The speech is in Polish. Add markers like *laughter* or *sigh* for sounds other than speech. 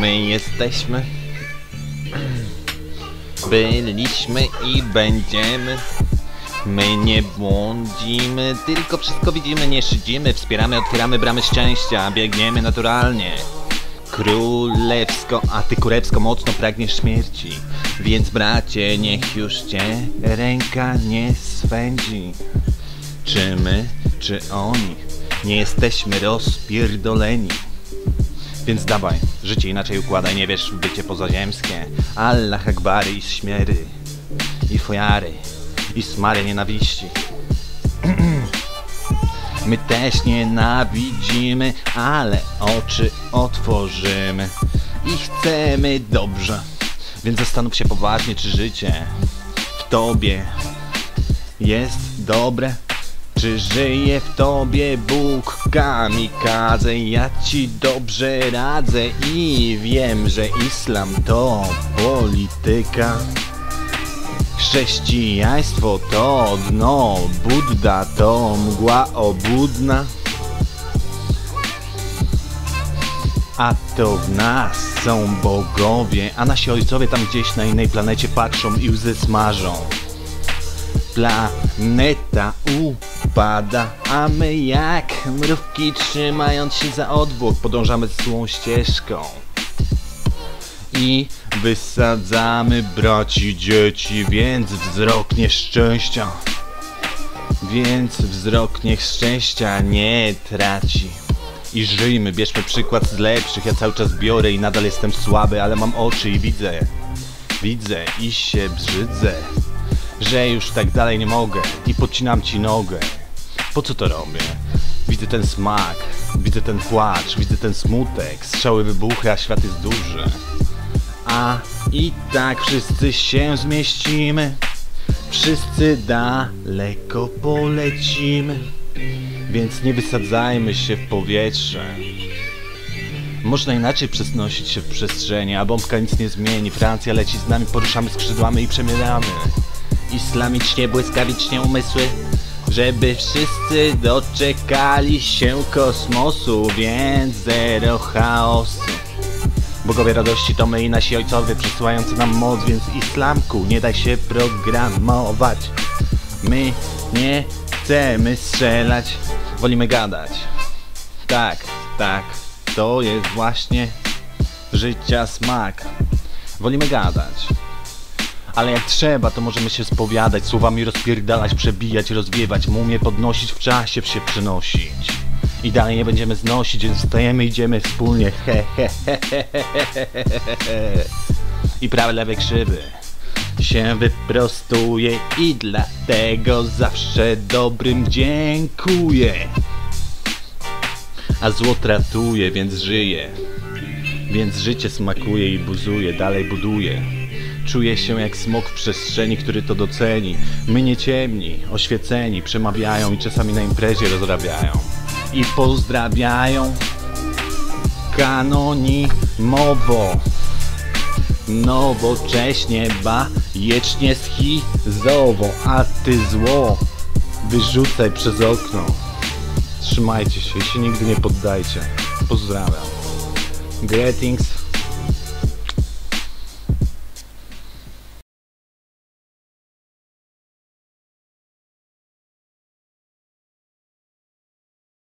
My jesteśmy, byliśmy i będziemy. My nie błądzimy, tylko wszystko widzimy, nie szydzimy, wspieramy, otwieramy bramy szczęścia, biegniemy naturalnie. Królewsko, a ty kurewsko mocno pragniesz śmierci, więc bracie, niech już cię ręka nie swędzi. Czy my, czy oni, nie jesteśmy rozpierdoleni. Więc dawaj, życie inaczej układaj, nie wiesz bycie pozaziemskie. Allah Akbary i śmiery, i fojary, i smary nienawiści. *clears throat* My też nienawidzimy, ale oczy otworzymy i chcemy dobrze. Więc zastanów się poważnie, czy życie w tobie jest dobre. Czy żyje w tobie Bóg kamikadze? Ja ci dobrze radzę i wiem, że islam to polityka. Chrześcijaństwo to dno, Budda to mgła obłudna. A to w nas są bogowie, a nasi ojcowie tam gdzieś na innej planecie patrzą i łzy smażą. Planeta upada, a my jak mrówki trzymając się za odwłok podążamy złą ścieżką. I wysadzamy braci dzieci, więc wzrok nieszczęścia. Więc wzrok niech szczęścia nie traci. I żyjmy, bierzmy przykład z lepszych. Ja cały czas biorę i nadal jestem słaby, ale mam oczy i widzę. Widzę i się brzydzę, że już tak dalej nie mogę. I podcinam ci nogę. Po co to robię? Widzę ten smak, widzę ten płacz, widzę ten smutek. Strzały wybuchy, a świat jest duży. A i tak wszyscy się zmieścimy. Wszyscy daleko polecimy. Więc nie wysadzajmy się w powietrze. Można inaczej przenosić się w przestrzeni, a bombka nic nie zmieni. Francja leci z nami, poruszamy skrzydłami i przemieramy. Islamicznie, błyskawicznie umysły, żeby wszyscy doczekali się kosmosu, więc zero chaosu. Bogowie radości to my i nasi ojcowie przysyłający nam moc, więc islamku nie daj się programować. My nie chcemy strzelać, wolimy gadać. Tak, tak, to jest właśnie życia smak. Wolimy gadać. Ale jak trzeba, to możemy się spowiadać, słowami rozpierdalać, przebijać, rozwiewać, mumie podnosić, w czasie się przenosić. I dalej nie będziemy znosić, więc wstajemy, idziemy wspólnie. He, he, he, he, he, he, he, he. I prawe, lewe krzywy się wyprostuje i dlatego zawsze dobrym dziękuję. A zło tratuje, więc żyje. Więc życie smakuje i buzuje, dalej buduje. Czuję się jak smok w przestrzeni, który to doceni. My nie ciemni, oświeceni, przemawiają i czasami na imprezie rozrabiają. I pozdrawiają kanonimowo. Nowocześnie, bajecznie schizowo, a ty zło wyrzucaj przez okno. Trzymajcie się się nigdy nie poddajcie. Pozdrawiam. Greetings